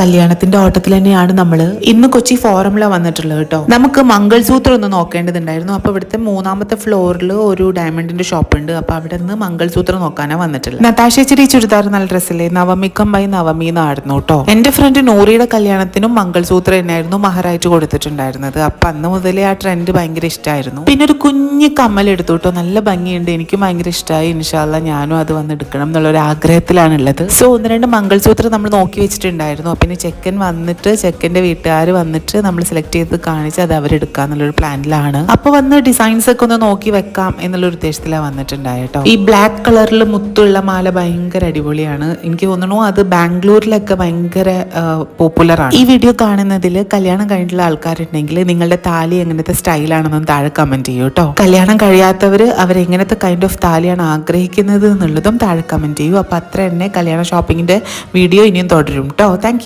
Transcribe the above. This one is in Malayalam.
കല്യാണത്തിന്റെ ഓട്ടത്തിൽ തന്നെയാണ് നമ്മൾ. ഇന്ന് കൊച്ചി ഫോറമിലാണ് വന്നിട്ടുള്ളത് കേട്ടോ. നമുക്ക് മംഗൾസൂത്രം ഒന്ന് നോക്കേണ്ടതുണ്ടായിരുന്നു. അപ്പൊ ഇവിടുത്തെ മൂന്നാമത്തെ ഫ്ലോറിൽ ഒരു ഡയമണ്ടിന്റെ ഷോപ്പ് ഉണ്ട് അപ്പൊ അവിടെ നിന്ന് മംഗൾസൂത്രം നോക്കാനാ വന്നിട്ടുള്ളത്. നതാശ ചേച്ചി ചുരിദാർ നല്ല ഡ്രസ്സല്ലേ നവമിക്കം ബൈ നവമി എന്നായിരുന്നു കേട്ടോ. എന്റെ ഫ്രണ്ട് നൂറിയുടെ കല്യാണത്തിനും മംഗൾസൂത്രം തന്നെയായിരുന്നു മഹറായിട്ട് കൊടുത്തിട്ടുണ്ടായിരുന്നത്. അപ്പൊ അന്ന് മുതലേ ആ ട്രെൻഡ് ഭയങ്കര ഇഷ്ടമായിരുന്നു പിന്നെ ഒരു കുഞ്ഞു കമ്മൽ എടുത്തു കേട്ടോ. നല്ല ഭംഗിയുണ്ട്. എനിക്കും ഭയങ്കര ഇഷ്ടമായി ഇൻഷാല്ല ഞാനും അത് വന്ന് എടുക്കണം എന്നുള്ള ഒരു ആഗ്രഹത്തിലാണ് ഉള്ളത് സോ ഒന്ന് രണ്ട് മംഗൾസൂത്രം നമ്മൾ നോക്കി വെച്ചിട്ടുണ്ടായിരുന്നു. ഇനി ചെക്കൻ വന്നിട്ട് ചെക്കന്റെ വീട്ടുകാർ വന്നിട്ട് നമ്മൾ സെലക്ട് ചെയ്ത് കാണിച്ച് അത് അവരെടുക്കാന്നുള്ളൊരു പ്ലാനിലാണ് അപ്പൊ വന്ന് ഡിസൈൻസ് ഒക്കെ ഒന്ന് നോക്കി വെക്കാം എന്നുള്ള ഉദ്ദേശത്തിലാണ് വന്നിട്ടുണ്ടായിട്ടോ ഈ ബ്ലാക്ക് കളറിൽ മുത്തുള്ള മാല ഭയങ്കര അടിപൊളിയാണ്. എനിക്ക് തോന്നുന്നു അത് ബാംഗ്ലൂരിലൊക്കെ ഭയങ്കര പോപ്പുലറാണ് ഈ വീഡിയോ കാണുന്നതിൽ കല്യാണം കഴിഞ്ഞിട്ടുള്ള ആൾക്കാരുണ്ടെങ്കിൽ നിങ്ങളുടെ താലി എങ്ങനത്തെ സ്റ്റൈലാണെന്നൊന്ന് താഴെ കമന്റ് ചെയ്യൂ കേട്ടോ കല്യാണം കഴിയാത്തവർ അവരെങ്ങനത്തെ കൈൻഡ് ഓഫ് താലിയാണ് ആഗ്രഹിക്കുന്നത് എന്നുള്ളതും താഴെ കമന്റ് ചെയ്യൂ. അപ്പൊ അത്ര തന്നെ കല്യാണ ഷോപ്പിങ്ങിന്റെ വീഡിയോ ഇനിയും തുടരും കേട്ടോ താങ്ക്